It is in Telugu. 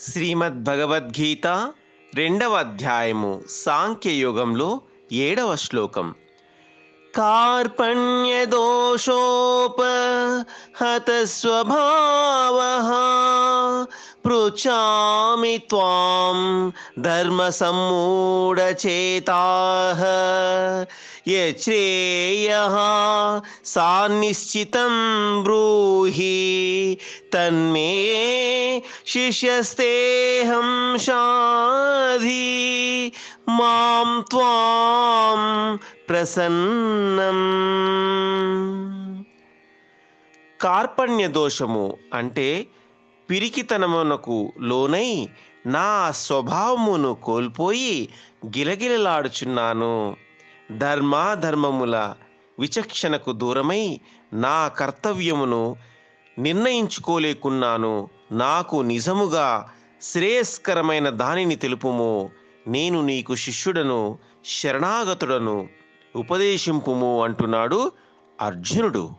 శ్రీమద్ భగవద్గీత రెండవ అధ్యాయము సాంఖ్యయుగంలో ఏడవ శ్లోకం. కార్పణ్యదోషోపహత స్వభావ పృచ్చామి త్వాం ధర్మ సమ్మూఢచేతా యశ్రేయ సాన్నిశ్చితం బ్రూహి తన్మే శిష్యస్తేహం షాధి మాం త్వాం ప్రసన్నం కార్పణ్య దోషము అంటే పిరికితనమునకు లోనై నా స్వభావమును కోల్పోయి గిలగిలలాడుచున్నాను. ధర్మాధర్మముల విచక్షణకు దూరమై నా కర్తవ్యమును నిర్ణయించుకోలేకున్నాను. నాకు నిజముగా శ్రేయస్కరమైన దానిని తెలుపుము. నేను నీకు శిష్యుడను శరణాగతుడను ఉపదేశింపుము అంటున్నాడు అర్జునుడు.